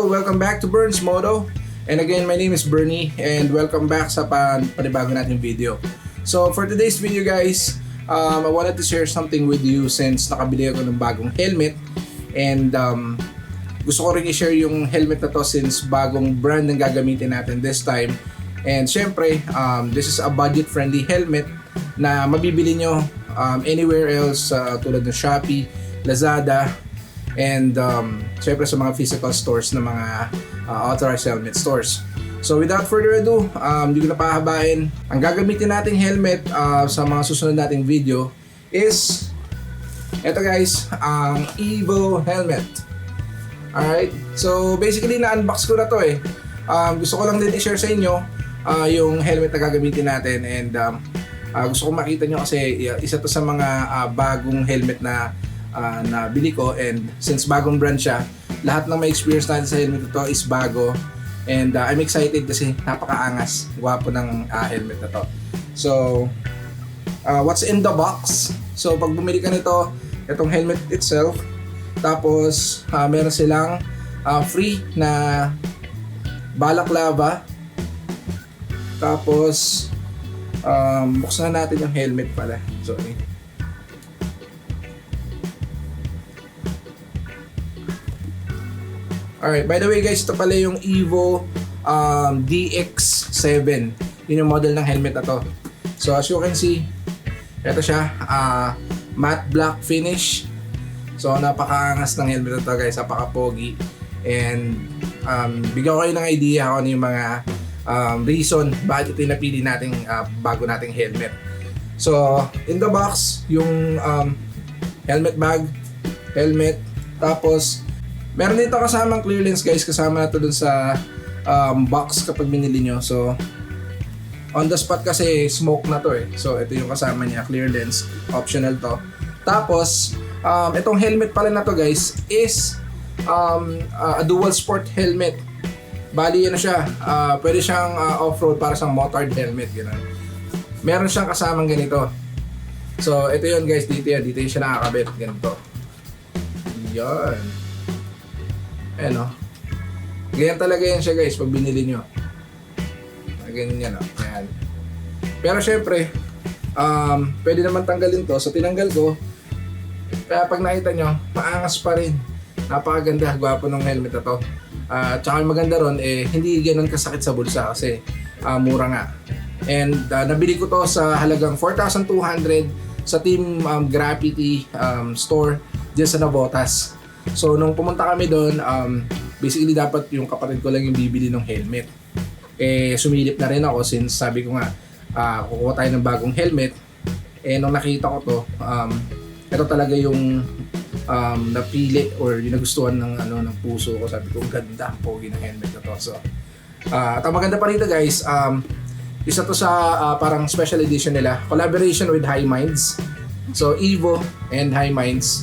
Welcome back to Burns Moto. And again, my name is Bernie and welcome back sa pan panibago nating video. So for today's video guys, um, I wanted to share something with you since nakabili ako ng bagong helmet and um, gusto ko rin i-share yung helmet na to since bagong brand ang gagamitin natin this time. And syempre, um, this is a budget-friendly helmet na mabibili nyo um, anywhere else uh, tulad ng Shopee, Lazada, and um, syempre sa mga physical stores na mga uh, authorized helmet stores. So without further ado, um, hindi ko na pahabain. Ang gagamitin nating helmet uh, sa mga susunod nating video is eto guys, ang Evo helmet. Alright, so basically na-unbox ko na to eh. Um, gusto ko lang din i-share sa inyo uh, yung helmet na gagamitin natin and um, uh, gusto ko makita nyo kasi isa to sa mga uh, bagong helmet na uh, na bili ko and since bagong brand siya, lahat ng may experience natin sa helmet ito is bago and uh, I'm excited kasi napakaangas, gwapo ng uh, helmet na to. So, uh, what's in the box? So, pag bumili ka nito, itong helmet itself, tapos uh, meron silang uh, free na balaklava, tapos um, buksan na natin yung helmet pala. Sorry. Alright, by the way guys, ito pala yung Evo um, DX7. Yun yung model ng helmet na to. So as you can see, ito siya, uh, matte black finish. So napakaangas ng helmet na to guys, napaka-pogi. And um, bigyan ko kayo ng idea kung ano yung mga um, reason bakit ito yung napili nating uh, bago nating helmet. So, in the box, yung um, helmet bag, helmet, tapos meron dito kasamang clear lens guys, kasama na to dun sa um, box kapag binili nyo. So, on the spot kasi smoke na to eh. So, ito yung kasama niya, clear lens, optional to. Tapos, um, itong helmet pala na to guys is um, uh, a dual sport helmet. Bali ano siya, uh, pwede siyang uh, off-road para sa motard helmet, gano'n. Meron siyang kasamang ganito. So, ito yun guys, dito yan, dito yun siya nakakabit, ganito. Yan. Ayan o. Ganyan talaga yan siya guys, pag binili nyo. Ganyan yan o. Ayan. Pero syempre, um, pwede naman tanggalin to. So, tinanggal ko. Kaya pag nakita nyo, maangas pa rin. Napakaganda, gwapo ng helmet na to. Uh, tsaka maganda ron, eh, hindi ganun kasakit sa bulsa kasi uh, mura nga. And uh, nabili ko to sa halagang 4,200 sa Team um, Graffiti um, store dyan sa Navotas. So nung pumunta kami doon, um, basically dapat yung kapatid ko lang yung bibili ng helmet. Eh sumilip na rin ako since sabi ko nga uh, kukuha tayo ng bagong helmet. Eh nung nakita ko to, um, ito talaga yung um, napili or yung nagustuhan ng ano ng puso ko. Sabi ko, ganda ang pogi ng helmet na to. So, uh, at ang maganda pa rito guys, um, isa to sa uh, parang special edition nila. Collaboration with High Minds. So, Evo and High Minds.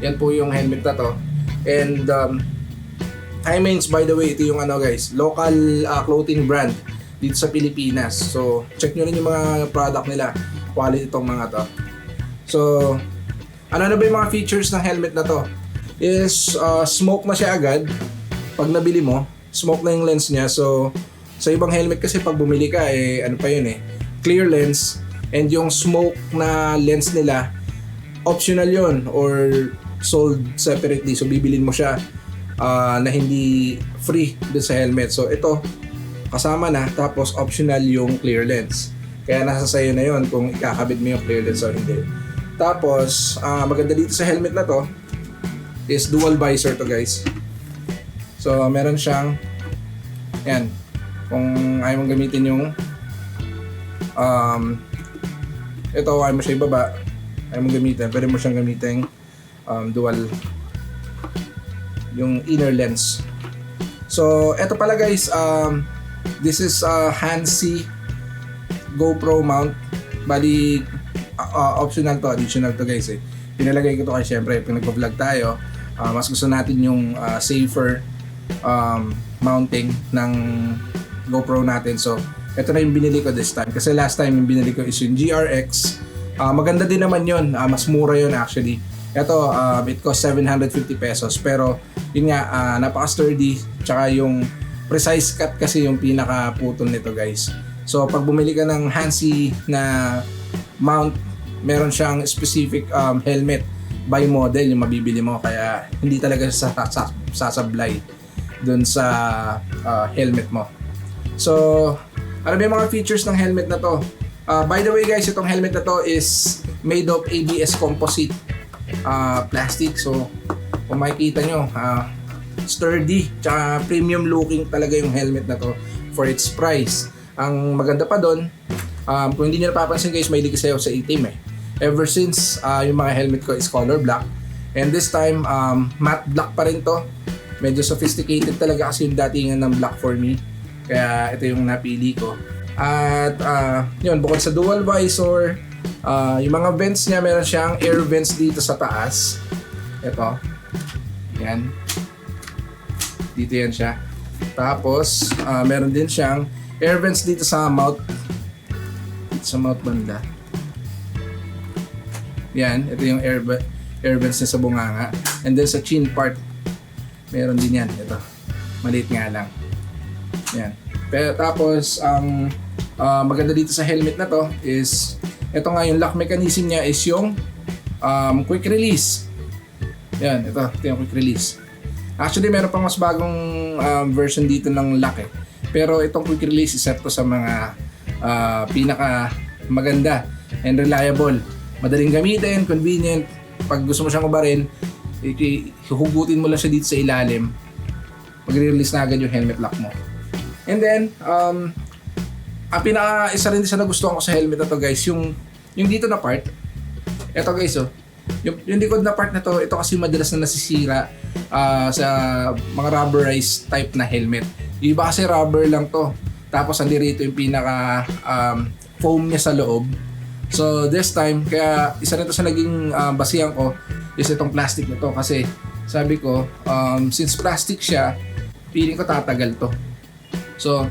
Yan po yung helmet na to. And um, Minds, by the way, ito yung ano guys, local uh, clothing brand dito sa Pilipinas. So, check nyo rin yung mga product nila. Quality itong mga to. So, ano na ba yung mga features ng helmet na to? Is uh, smoke na siya agad pag nabili mo. Smoke na yung lens niya. So, sa ibang helmet kasi pag bumili ka, eh, ano pa yun eh, clear lens. And yung smoke na lens nila, optional yon or sold separately. So, bibilin mo siya uh, na hindi free dun sa helmet. So, ito, kasama na. Tapos, optional yung clear lens. Kaya nasa sayo na yon kung ikakabit mo yung clear lens o hindi. Tapos, uh, maganda dito sa helmet na to is dual visor to guys. So, meron siyang yan. Kung ayaw mong gamitin yung um, ito, ayaw mo siya ibaba, ayaw mong gamitin, pwede mo siyang gamitin um, dual yung inner lens. So, ito pala guys, um, this is a Hansi GoPro mount. Bali, uh, optional to, additional to guys eh. Pinalagay ko to kasi syempre, pag nagpo-vlog tayo, uh, mas gusto natin yung uh, safer um, mounting ng GoPro natin. So, ito na yung binili ko this time. Kasi last time yung binili ko is yung GRX. Ah, maganda din naman yun. Ah, mas mura yun actually. Ito, um, it cost 750 pesos. Pero, yun nga, ah, napaka-sturdy. Tsaka yung precise cut kasi yung pinaka-putol nito guys. So, pag bumili ka ng Hansi na mount, meron siyang specific um, helmet by model yung mabibili mo. Kaya, hindi talaga sa, sa, sasablay dun sa ah, helmet mo. So, ano ba yung mga features ng helmet na to? Uh, by the way guys, itong helmet na to is made of ABS composite uh, plastic. So, kung makikita nyo, uh, sturdy, tsaka premium looking talaga yung helmet na to for its price. Ang maganda pa doon, um, kung hindi nyo napapansin guys, may kasi sa itim eh. Ever since uh, yung mga helmet ko is color black. And this time, um, matte black pa rin to. Medyo sophisticated talaga kasi yung datingan ng black for me. Kaya ito yung napili ko. At ah, yun, bukod sa dual visor, ah, yung mga vents niya, meron siyang air vents dito sa taas. Ito. Yan. Dito yan siya. Tapos, ah, meron din siyang air vents dito sa mouth. Dito sa mouth banda. Yan. Ito yung air, air vents niya sa bunganga. And then sa chin part, meron din yan. Ito. Maliit nga lang. Yan. Pero tapos ang ah, maganda dito sa helmet na to is ito nga yung lock mechanism niya is yung um, quick release. Yan, ito, ito yung quick release. Actually, meron pang mas bagong um, version dito ng lock eh. Pero itong quick release is set to sa mga ah, pinaka maganda and reliable. Madaling gamitin, convenient. Pag gusto mo siyang ubarin, huhugutin mo lang siya dito sa ilalim. Magre-release na agad yung helmet lock mo. And then, um, ang pinaka isa rin sa nagustuhan ko sa helmet na to guys, yung yung dito na part. Ito guys oh. Yung, yung likod na part na to, ito kasi madalas na nasisira ah, sa mga rubberized type na helmet. Yung iba kasi rubber lang to. Tapos andi rito yung pinaka um, foam niya sa loob. So this time, kaya isa rin to sa naging um, basihan ko is itong plastic na to kasi sabi ko, um, since plastic siya, feeling ko tatagal to. So,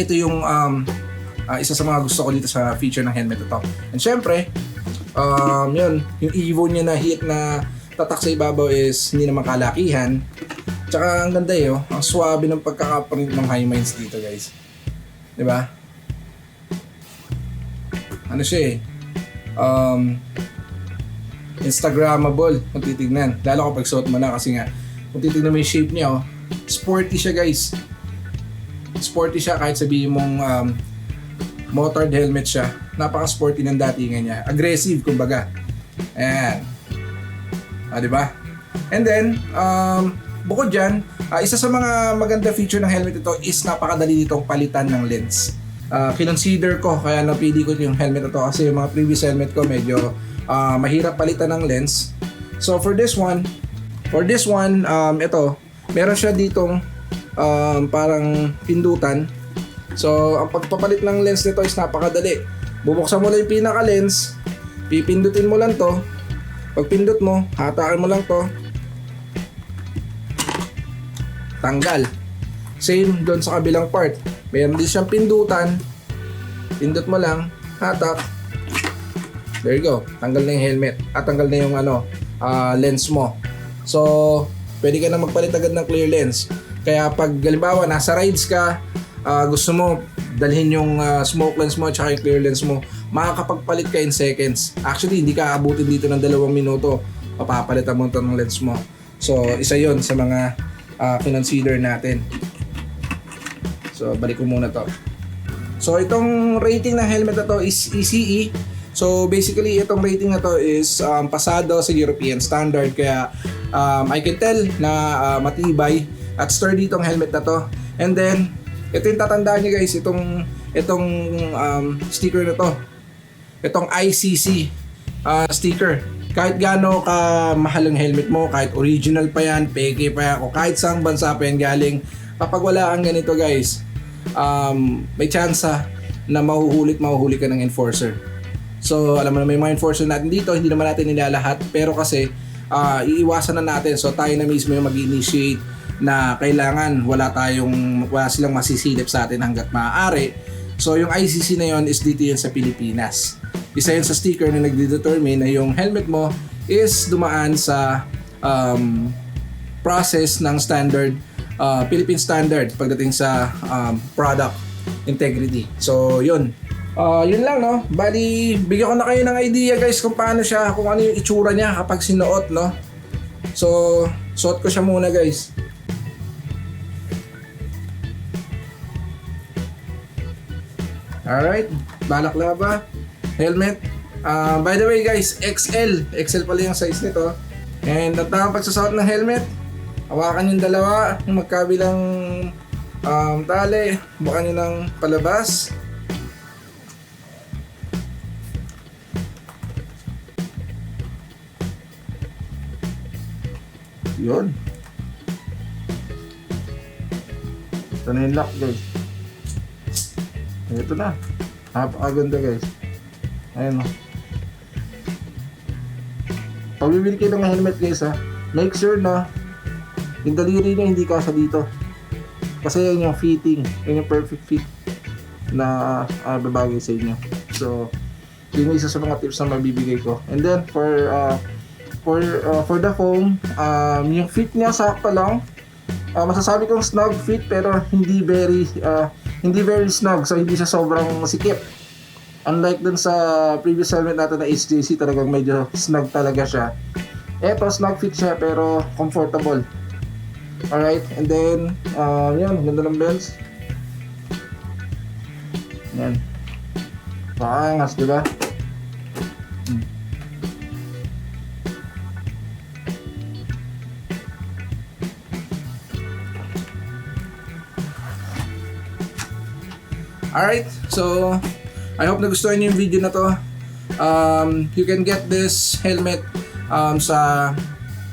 ito yung um, ah, isa sa mga gusto ko dito sa feature ng helmet to. And syempre, um, yun, yung Evo niya na hit na tatak sa ibabaw is hindi naman kalakihan. Tsaka ang ganda eh, oh. ang swabe ng pagkakaprint ng high minds dito guys. 'Di ba? Ano siya eh, um, Instagrammable kung titignan. Lalo kapag suot mo na kasi nga, kung titignan mo yung shape niya, oh, sporty siya guys sporty siya kahit sabihin mong um, motored helmet siya. Napaka-sporty ng datingan niya. Aggressive, kumbaga. Ayan. Ah, di ba? And then, um, bukod dyan, ah, isa sa mga maganda feature ng helmet ito is napakadali nitong palitan ng lens. Ah, kinonsider ko, kaya napili ko yung helmet ito kasi yung mga previous helmet ko medyo ah, mahirap palitan ng lens. So for this one, for this one, um, ito, meron siya ditong um, parang pindutan. So, ang pagpapalit ng lens nito is napakadali. Bubuksan mo lang yung pinaka-lens, pipindutin mo lang to. Pag pindot mo, hatakan mo lang to. Tanggal. Same doon sa kabilang part. Meron din siyang pindutan. Pindot mo lang, hatak. There you go. Tanggal na yung helmet. At tanggal na yung ano, ah, lens mo. So, pwede ka na magpalit agad ng clear lens. Kaya pag halimbawa nasa rides ka, ah, gusto mo dalhin yung ah, smoke lens mo at yung clear lens mo, makakapagpalit ka in seconds. Actually, hindi ka abutin dito ng dalawang minuto. Papapalitan mo ito ng lens mo. So, isa yon sa mga ah, kinonsider natin. So, balik ko muna to. So, itong rating ng helmet na to is ECE. So, basically, itong rating na to is um, pasado sa European standard. Kaya, um, I can tell na ah, matibay at sturdy itong helmet na to. And then, ito yung tatandaan niyo guys, itong, itong um, sticker na to. Itong ICC ah, sticker. Kahit gaano ka mahal ang helmet mo, kahit original pa yan, peke pa yan, o kahit saang bansa pa yan galing, kapag wala ang ganito guys, um, may tsansa na mahuhulit mahuhuli ka ng enforcer. So, alam mo na may mga enforcer natin dito, hindi naman natin nilalahat, pero kasi ah, iiwasan na natin. So, tayo na mismo yung mag-initiate na kailangan wala tayong wala silang masisilip sa atin hanggat maaari. So yung ICC na yon is dito yun sa Pilipinas. Isa yun sa sticker na nagde-determine na yung helmet mo is dumaan sa um, process ng standard uh, Philippine standard pagdating sa um, product integrity. So yun. Uh, yun lang no. Bali, bigyan ko na kayo ng idea guys kung paano siya, kung ano yung itsura niya kapag sinuot no. So, suot ko siya muna guys. Alright, balaklava, helmet. Ah, by the way guys, XL. XL pala yung size nito. And at ang pagsusot ng helmet, hawakan yung dalawa, yung magkabilang um, tali, bukan nyo ng palabas. Yun. Ito na yung lock guys. Ito na. Napakaganda guys. Ayun o. Pag bibili kayo ng helmet guys ha, make sure na yung daliri nyo hindi kasya dito. Kasi yan yung fitting. Yan yung perfect fit na uh, babagay sa inyo. So, yun yung isa sa mga tips na mabibigay ko. And then, for uh, for uh, for the foam, um, yung fit niya sakto lang. Uh, masasabi kong snug fit pero hindi very uh, hindi very snug so hindi siya sobrang sikip. Unlike dun sa previous helmet natin na HJC talagang medyo snug talaga siya. Eto snug fit siya pero comfortable. Alright, and then uh, yan, ganda ng bells. Yan. Paangas, di ba? Alright, so I hope nagustuhan niyo yung video na to. Um, you can get this helmet um, sa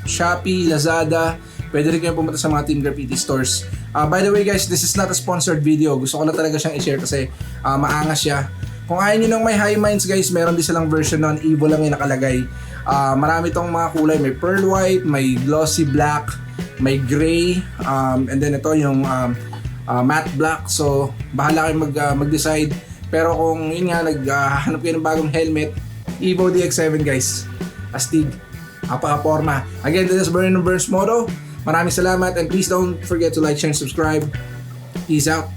Shopee, Lazada. Pwede rin kayo pumunta sa mga Team Graffiti stores. Uh, by the way guys, this is not a sponsored video. Gusto ko na talaga siyang i-share kasi uh, maangas siya. Kung ayaw nyo ng may high minds guys, meron din silang version nun. Evo lang yung nakalagay. Uh, marami tong mga kulay. May pearl white, may glossy black, may gray, um, and then ito yung um, uh, matte black. So, bahala kayo mag, uh, mag-decide. Pero kung yun nga, naghahanap kayo ng bagong helmet, Evo DX7 guys. Astig. Apaka-forma. Again, this is and Burns Moto. Maraming salamat and please don't forget to like, share, and subscribe. Peace out.